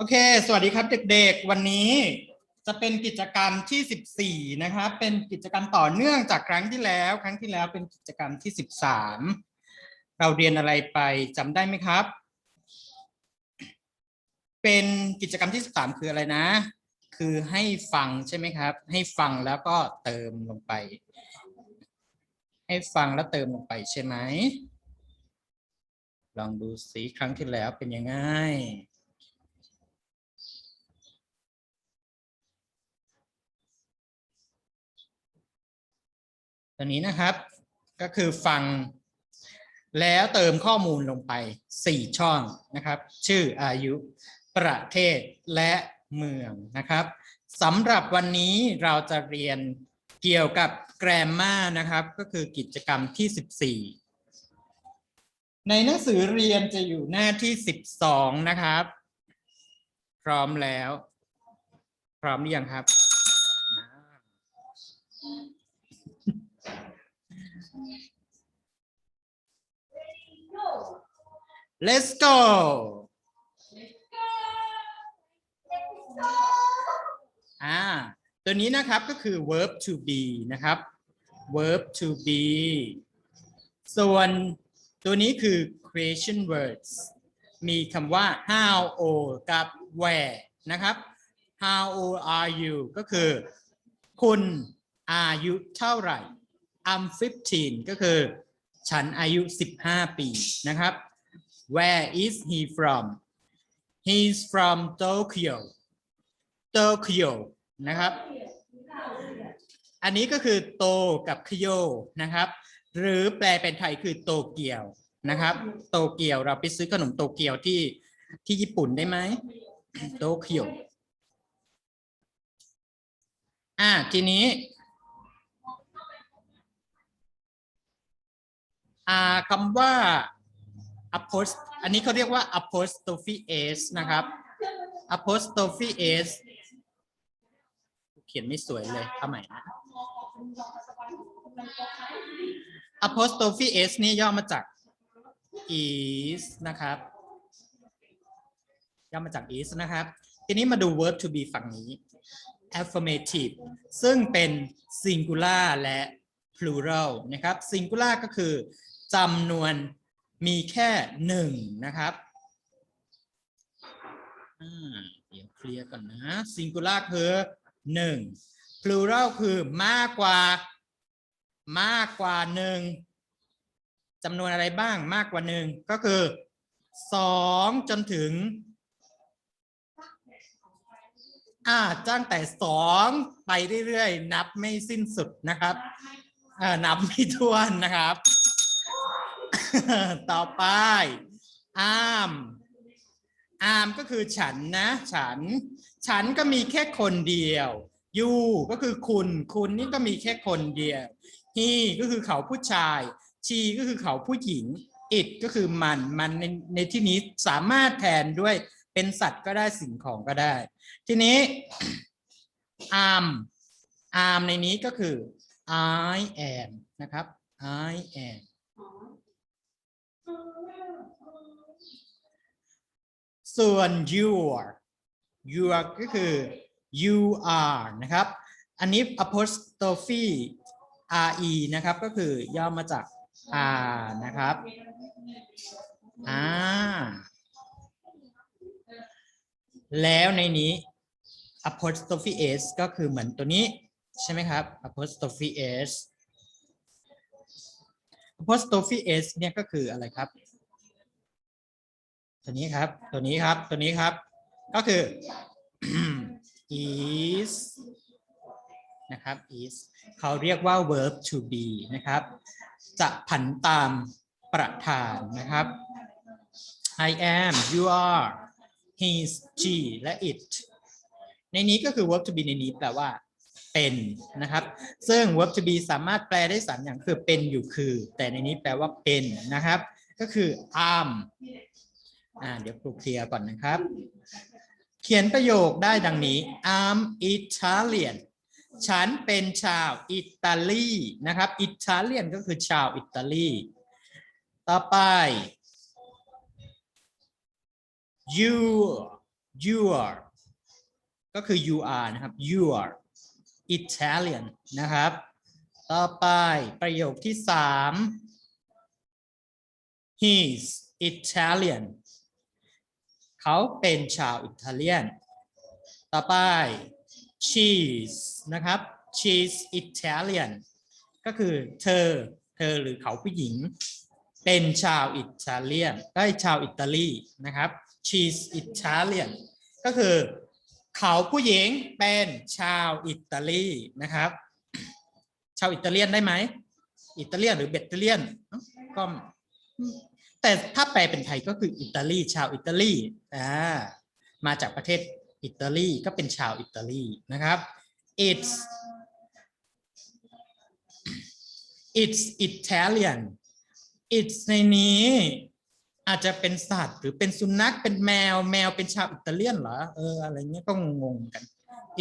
โอเค สวัสดีครับเด็กๆ วันนี้จะเป็นกิจกรรมที่ 14 นะครับ เป็นกิจกรรมต่อเนื่องจากครั้งที่แล้ว ครั้งที่แล้วเป็นกิจกรรมที่ 13 เราเรียนอะไรไปจำได้ไหมครับ เป็นกิจกรรมที่ 13 คืออะไรนะ คือให้ฟังใช่ไหมครับ ให้ฟังแล้วก็เติมลงไป ให้ฟังแล้วเติมลงไปใช่ไหม ลองดูสิครั้งที่แล้วเป็นยังไง ตัวนี้นะครับ ก็คือฟัง แล้วเติมข้อมูลลงไป 4 ช่องนะครับ ชื่ออายุ ประเทศและเมืองนะครับสำหรับวันนี้เราจะเรียนเกี่ยวกับแกรมมานะครับ ก็คือกิจกรรมที่ 14 ในหนังสือเรียนจะอยู่หน้าที่ 12 นะครับ พร้อมแล้ว พร้อมหรือยังครับอ่า Let's go อ่า ตัวนี้นะครับก็คือ verb to be นะครับ verb to be ส่วนตัวนี้คือ creation words มีคำว่า how old กับ where นะครับ how old are you ก็คือ คุณอายุเท่าไหร่ I'm 15 ก็คือ ฉันอายุ 15 ปีนะครับ Where is he from He's from Tokyo Tokyo นะครับ อันนี้ก็คือโตกับคโยนะครับ หรือแปลเป็นไทยคือโตเกียวนะครับ โตเกียวเราไปซื้อขนมโตเกียวที่ที่ญี่ปุ่นได้ไหมโตเกียวอ่าทีนี้ อ่า คำว่า apost อันนี้เขาเรียกว่า apostrophe s นะครับ apostrophe s เขียนไม่สวยเลยทำไมนะ apostrophe s นี่ย่อมาจาก is นะครับ ย่อมาจาก is นะครับ ทีนี้มาดู verb to be ฝั่งนี้ affirmative ซึ่งเป็น singular และ plural นะครับ singular ก็คือ จำนวนมีแค่หนึ่งนะครับเดี๋ยวเคลียร์ก่อนนะ singular คือหนึ่ง plural คือมากกว่า มากกว่าหนึ่งจำนวนอะไรบ้างมากกว่าหนึ่งก็คือสองจนถึง อ่าตั้งแต่สองไปเรื่อยๆ นับไม่สิ้นสุดนะครับ เอ่อนับไม่ถ้วนนะครับ ต่อไป อาร์มอาร์มก็คือฉันนะ ฉัน ฉันก็มีแค่คนเดียวยูก็คือคุณ คุณนี่ก็มีแค่คนเดียวฮีก็คือเขาผู้ชายชีก็คือเขาผู้หญิงอิดก็คือมัน มันในในที่นี้สามารถแทนด้วยเป็นสัตว์ก็ได้สิ่งของก็ได้ ทีนี้อาร์มอาร์มในนี้ก็คือ I am นะครับ I am ส่วน your your ก็คือ you are นะครับ อันนี้ apostrophe re นะครับ ก็คือย่อมาจาก r นะครับ อ่า แล้วในนี้ apostrophe s ก็คือเหมือนตัวนี้ ใช่ไหมครับ apostrophe s apostrophe s เนี่ยก็คืออะไรครับ ตัวนี้ครับ ตัวนี้ครับ ตัวนี้ครับ ก็คือ is นะครับ is เขาเรียกว่า verb to be นะครับ จะผันตามประธานนะครับ I am you are he's she และ it ในนี้ก็คือ verb to be ในนี้แปลว่า เป็นนะครับ ซึ่ง verb to be สามารถแปลได้สามอย่างคือเป็นอยู่คือ แต่ในนี้แปลว่าเป็นนะครับ ก็คือ am อ่าเดี๋ยวครูเคลียร์ก่อนนะครับ เขียนประโยคได้ดังนี้ I'm Italian ฉันเป็นชาวอิตาลีนะครับอิตาเลียนก็คือชาวอิตาลี ต่อไป you you are ก็คือ you are นะครับ you are Italian นะครับ ต่อไปประโยคที่สาม he's Italian เขาเป็นชาวอิตาเลียน ต่อไป she's นะครับ she's Italian ก็คือเธอ เธอหรือเขาผู้หญิง เป็นชาวอิตาเลียนได้ชาวอิตาลีนะครับ she's Italian ก็คือ เขาผู้หญิงเป็นชาวอิตาลีนะครับ ชาวอิตาเลียนได้ไหมอิตาเลียนหรือเบตเตเลียนก็แต่ถ้าแปลเป็นไทยก็คืออิตาลีชาวอิตาลีอ่ามาจากประเทศอิตาลีก็เป็นชาวอิตาลีนะครับ it's it's Italian it's ในนี้ อาจจะเป็นสัตว์หรือเป็นสุนัขเป็นแมวแมวเป็นชาวอิตาเลียนเหรอเอออะไรเงี้ยก็งงกัน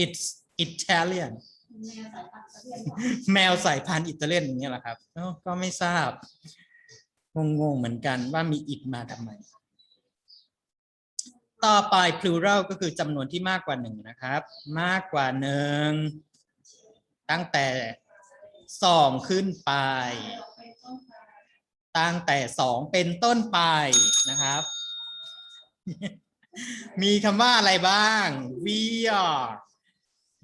it's Italian แมวสายพันธุ์อิตาเลียนอย่างเงี้ยเหรอครับก็ไม่ทราบงงๆเหมือนกันว่ามี it มาทำไม ต่อไป plural ก็คือจำนวนที่มากกว่าหนึ่งนะครับ มากกว่าหนึ่งตั้งแต่สองขึ้นไป ตั้งแต่สองเป็นต้นไปนะครับ มีคำว่าอะไรบ้าง we are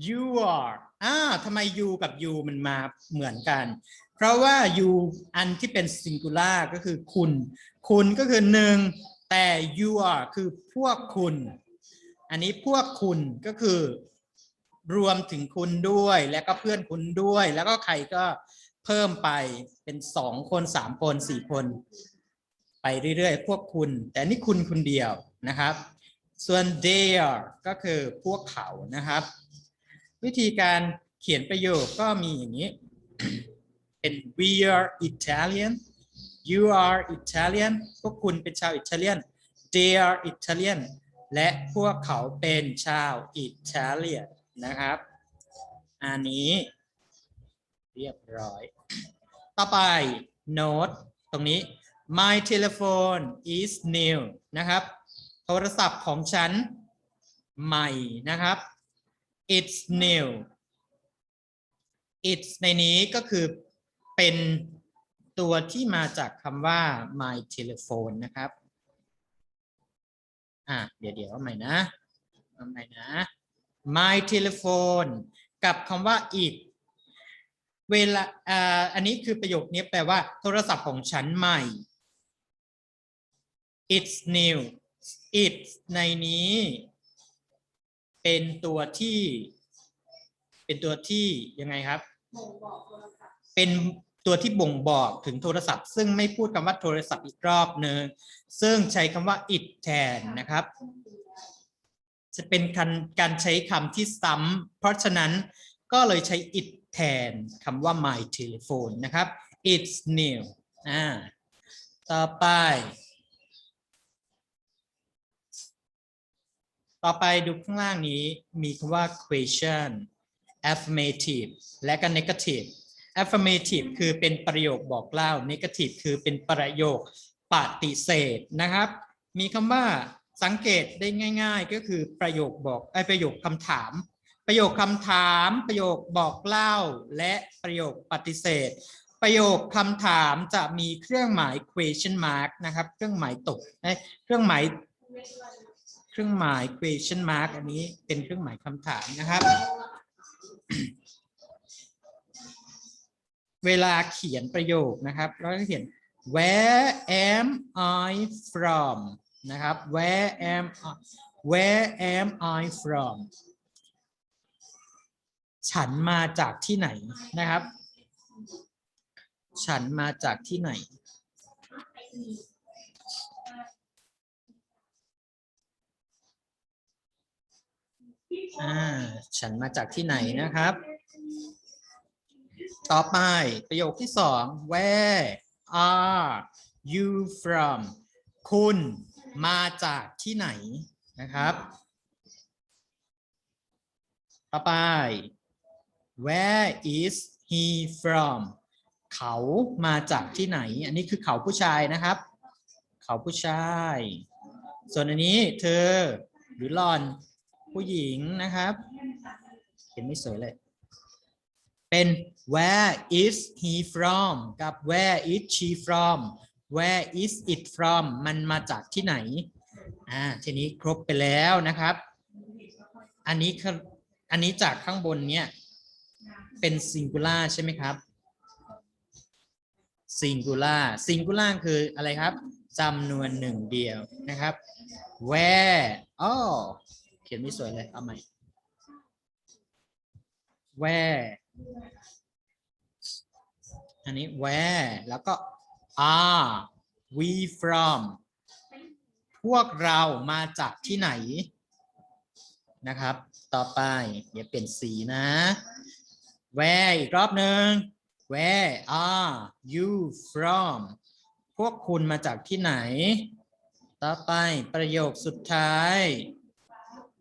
you are อ่าทำไม you กับ you มันมาเหมือนกัน เพราะว่า you อันที่เป็น singular ก็คือคุณ คุณก็คือหนึ่งแต่ you are คือพวกคุณ อันนี้พวกคุณก็คือ รวมถึงคุณด้วย แล้วก็เพื่อนคุณด้วย แล้วก็ใครก็เพิ่มไป เป็นสองคนสามคนสี่คน ไปเรื่อยๆ พวกคุณ แต่นี่คุณคนเดียวนะครับ ส่วน they are ก็คือพวกเขานะครับ วิธีการเขียนประโยคก็มีอย่างนี้ เป็น we are Italian you are Italian พวกคุณเป็นชาวอิตาเลียน they are Italian และพวกเขาเป็นชาวอิตาเลียนนะครับ อันนี้เรียบร้อย ต่อไป note ตรงนี้ my telephone is new นะครับ โทรศัพท์ของฉันใหม่นะครับ it's new it's ในนี้ก็คือเป็นตัวที่มาจากคำว่า my telephone นะครับ อะ เดี๋ยวเดี๋ยวเอาใหม่นะเอาใหม่นะ my telephone กับคำว่า it เวลาอ,อันนี้คือประโยคนี้แปลว่า โทรศัพท์ของฉันใหม่ it's new it ในนี้ เป็นตัวที่ เป็นตัวที่ยังไงครับ เป็นตัวที่บ่งบอกถึงโทรศัพท์ ซึ่งไม่พูดคำว่าโทรศัพท์อีกรอบหนึ่งซึ่งใช้คำว่า it แทนนะครับ จะเป็นการใช้คำที่ซ้ำเพราะฉะนั้นก็เลยใช้ it แทนคำว่า my telephone นะครับ it's new อ่าต่อไป ต่อไปดูข้างล่างนี้มีคำว่า question affirmative และก็ negative affirmative คือเป็นประโยคบอกเล่า negative คือเป็นประโยคปฏิเสธนะครับ มีคำว่าสังเกตได้ง่าย ๆ ก็คือประโยคบอกไอประโยคคำถาม ประโยคคำถาม ประโยคบอกเล่า และประโยคปฏิเสธ ประโยคคำถามจะมีเครื่องหมาย question mark นะครับ เครื่องหมายตกเเครื่องหมายเครื่องหมาย question mark อันนี้เป็นเครื่องหมายคำถามนะครับ เวลาเขียนประโยคนะครับ เราก็เขียน where am I from นะครับ where am I where am I from ฉันมาจากที่ไหนนะครับ ฉันมาจากที่ไหน อ่า ฉันมาจากที่ไหนนะครับ ต่อไปประโยคที่สอง where are you from คุณมาจากที่ไหนนะครับ ต่อไป where is he from เขามาจากที่ไหน อันนี้คือเขาผู้ชายนะครับ เขาผู้ชาย ส่วนอันนี้เธอหรือหลอนผู้หญิงนะครับเขียนไม่สวยเลย เป็น where is he from กับ where is she from where is it from มันมาจากที่ไหน อ่า ทีนี้ครบไปแล้วนะครับ อันนี้คืออันนี้จากข้างบนเนี่ย เป็น singular ใช่ไหมครับ singular singular คืออะไรครับจำนวนหนึ่งเดียวนะครับ where อ๋อเขียนไม่สวยเลย เอาใหม่ where อันนี้ where แล้วก็ are we from พวกเรามาจากที่ไหนนะครับ ต่อไป เดี๋ยวเปลี่ยนสีนะ where อีกรอบหนึ่ง where are you from พวกคุณมาจากที่ไหน ต่อไปประโยคสุดท้าย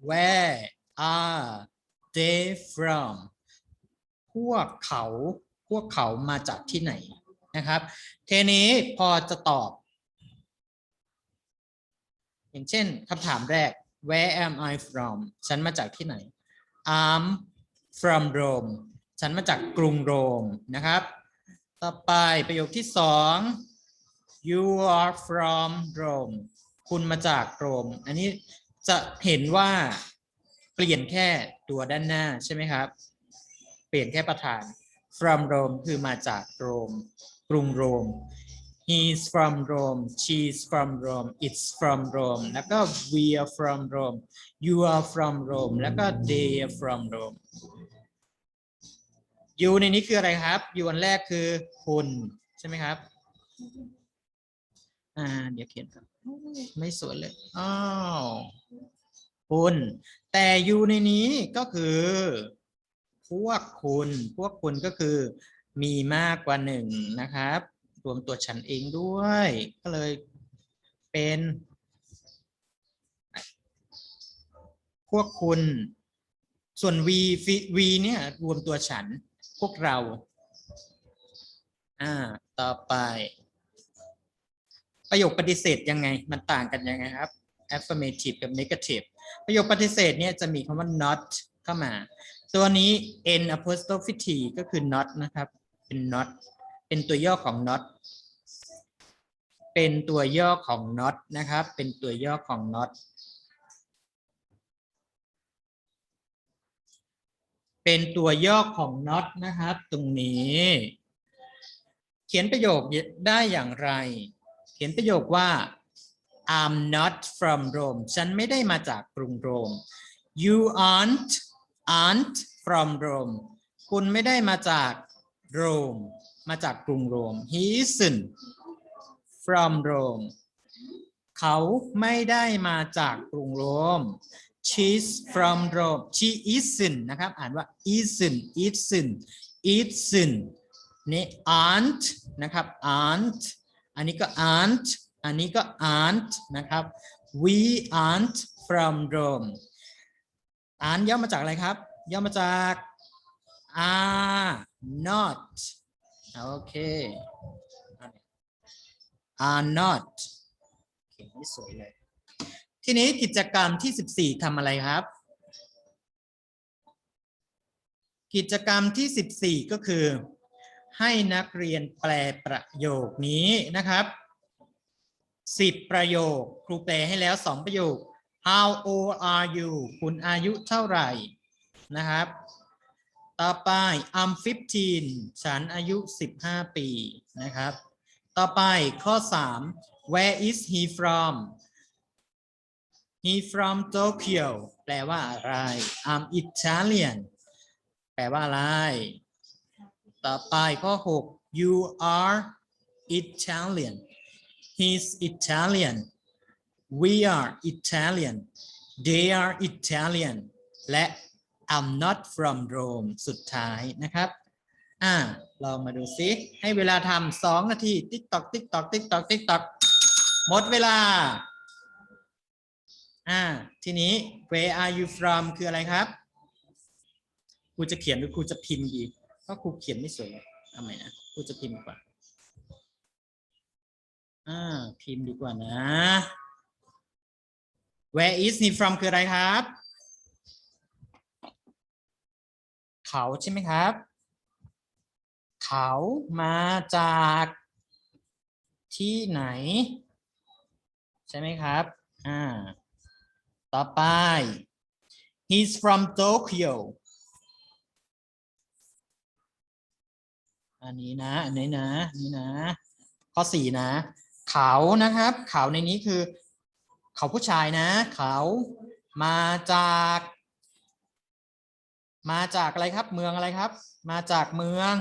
where are they from พวกเขาพวกเขามาจากที่ไหนนะครับ เทนี้พอจะตอบ อย่างเช่นคำถามแรก where am I from ฉันมาจากที่ไหน I'm from Rome ฉันมาจากกรุงโรมนะครับ ต่อไปประโยคที่สอง you are from Rome คุณมาจากโรม อันนี้จะเห็นว่าเปลี่ยนแค่ตัวด้านหน้าใช่ไหมครับ เปลี่ยนแค่ประธาน from Rome คือมาจากโรม กรุงโรม he's from Rome she's from Rome it's from Rome แล้วก็ we are from Rome you are from Rome แล้วก็ they are from Rome ยูในนี้คืออะไรครับยูอันแรกคือคุณใช่ไหมครับ อ่า เดี๋ยวเขียนครับ ไม่สวยเลยอ้าวคุณแต่ยูในนี้ก็คือ พวกคุณ พวกคุณก็คือ มีมากกว่าหนึ่งนะครับ รวมตัวฉันเองด้วย ก็เลยเป็น พวกคุณส่วน v v เนี่ยรวมตัวฉัน พวกเรา อ่า ต่อไป ประโยคปฏิเสธยังไง มันต่างกันยังไงครับ affirmative กับ negative ประโยคปฏิเสธเนี่ยจะมีคำว่า not เข้ามา ตัวนี้ n apostrophe t ก็คือ not นะครับ เป็น not เป็นตัวย่อของ not เป็นตัวย่อของ not นะครับ เป็นตัวย่อของ not เป็นตัวย่อของ not นะครับตรงนี้ เขียนประโยคได้อย่างไร เขียนประโยคว่า I'm not from Rome ฉันไม่ได้มาจากกรุงโรม You aren't aren't from Rome คุณไม่ได้มาจากโรม มาจากกรุงโรม He isn't from Rome เขาไม่ได้มาจากกรุงโรม She's from Rome she isn't นะครับ อ่านว่า isn't isn't isn't นี่ aren't นะครับ aren't อันนี้ก็ aren't อันนี้ก็ aren't นะครับ we aren't from Rome aren't ย่อมาจากอะไรครับ ย่อมาจาก are not โอเค are not เขียนไม่สวยเลย ทีนี้กิจกรรมที่ 14ทำอะไรครับ กิจกรรมที่ 14 ก็คือ ให้นักเรียนแปลประโยคนี้นะครับสิบประโยค ครูแปลให้แล้วสองประโยค How old are you คุณอายุเท่าไหร่นะครับ ต่อไป I'm 15 ฉันอายุ 15 ปีนะครับ ต่อไปข้อ 3 Where is he from he from Tokyo แปลว่าอะไร I'm Italian แปลว่าอะไร ต่อไปข้อ 6 you are Italian he's Italian we are Italian they are Italian และ I'm not from Rome สุดท้ายนะครับ อ่า ลองมาดูซิ ให้เวลาทำสองนาที ติ๊กตอก ติ๊กตอก ติ๊กตอก ติ๊กตอก หมดเวลา อ่า ทีนี้ where are you from คืออะไรครับ ครูจะเขียนหรือครูจะพิมพ์ดี เพราะครูเขียนไม่สวยทำไมนะ ครูจะพิมพ์ดีกว่า อ่า พิมพ์ดีกว่านะ where is he from คืออะไรครับ เขาใช่ไหมครับ เขามาจากที่ไหน ใช่ไหมครับ อ่า ต่อไป he's from Tokyo อันนี้นะ อันนี้นะอันนี้นะ ข้อสี่นะ เขานะครับ เขาในนี้คือ เขาผู้ชายนะ เขามาจาก มาจากอะไรครับ เมืองอะไรครับ มาจากเมือง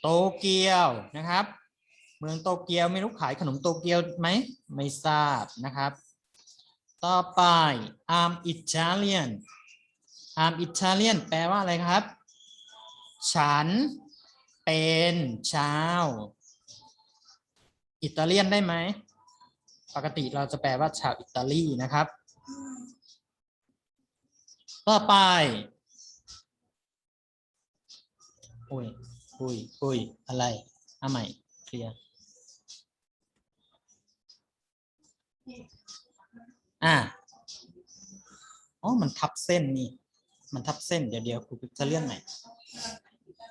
โตเกียวนะครับ เมืองโตเกียวไม่รู้ขายขนมโตเกียวไหม ไม่ทราบนะครับ ต่อไป I'm Italian I'm Italian แปลว่าอะไรครับ ฉันเป็นชาว อิตาเลียนได้ไหม ปกติเราจะแปลว่าชาวอิตาลีนะครับ ต่อไป อุ้ยอุ้ยอุ้ยอะไรเอาใหม่เคลียร์ อะอ๋อมันทับเส้นนี่ มันทับเส้นเดี๋ยวเดี๋ยวครูจะเลื่อนใหม่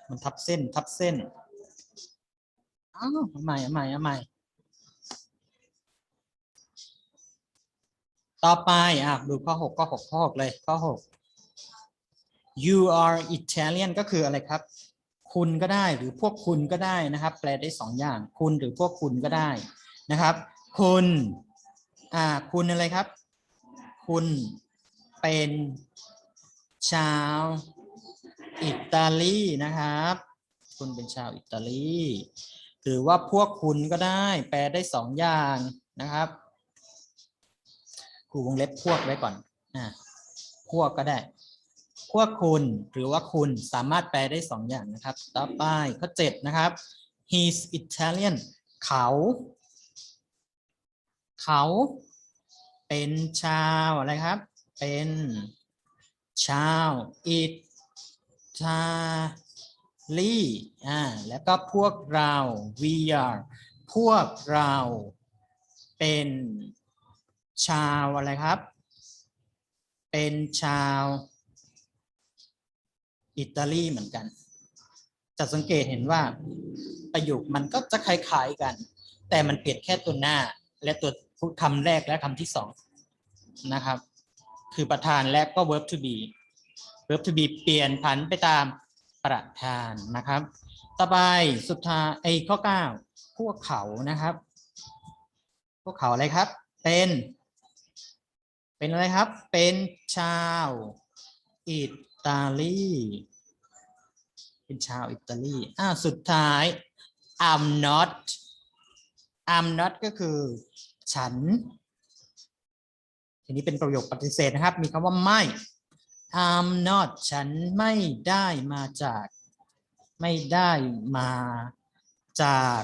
มันทับเส้นทับเส้นอ้าวใหม่ใหม่ใหม่ต่อไปอะดูข้อหกข้อหกข้อหกเลยข้อหก you are Italian ก็คืออะไรครับ คุณก็ได้หรือพวกคุณก็ได้นะครับ แปลได้สองอย่าง คุณหรือพวกคุณก็ได้นะครับ คุณ อ่า คุณอะไรครับ คุณเป็นชาวอิตาลีนะครับ คุณเป็นชาวอิตาลีหรือว่าพวกคุณก็ได้แปลได้สองอย่างนะครับครูวงเล็บพวกไว้ก่อนอ่าพวกก็ได้ พวกคุณหรือว่าคุณสามารถแปลได้สองอย่างนะครับ ต่อไปข้อเจ็ดนะครับ he's Italian เขา เขา เป็นชาวอะไรครับ เป็นชาวอิตาลีอ่าแล้วก็พวกเรา we are พวกเราเป็นชาวอะไรครับ เป็นชาว อิตาลีเหมือนกัน จะสังเกตเห็นว่าประโยคมันก็จะคล้ายๆกัน แต่มันเปลี่ยนแค่ตัวหน้าและตัว คำแรกและคำที่สองนะครับ คือประธานและก็ verb to be verb to be เปลี่ยนผันไปตามประธานนะครับ ต่อไปสุดท้ายไอ้ข้อเก้าพวกเขานะครับ พวกเขาอะไรครับ เป็น เป็นอะไรครับ เป็นชาวอิตาลีเป็นชาวอิตาลีอ่าสุดท้าย I'm not I'm not ก็คือ ฉัน ทีนี้เป็นประโยคปฏิเสธนะครับ มีคำว่าไม่ I'm not ฉันไม่ได้มาจาก ไม่ได้มาจาก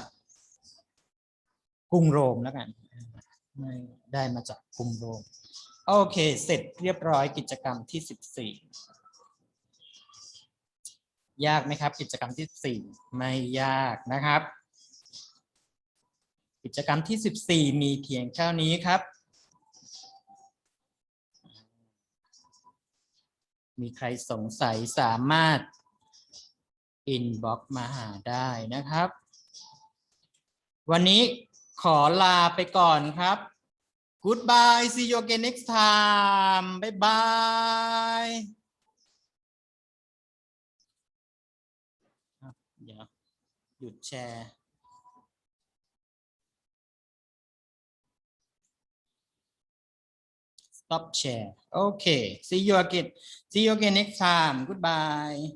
กรุงโรมแล้วกัน ไม่ได้มาจากกรุงโรม โอเค เสร็จเรียบร้อยกิจกรรมที่สิบสี่ยากไหมครับ กิจกรรมที่สี่ไม่ยากนะครับ กิจกรรมที่สิบสี่มีเพียงเท่านี้ครับ มีใครสงสัยสามารถ inbox มาหาได้นะครับ วันนี้ขอลาไปก่อนครับ goodbye see you again next time bye bye อะเดี๋ยวหยุดแชร์ stop share okay see you again see you again next time goodbye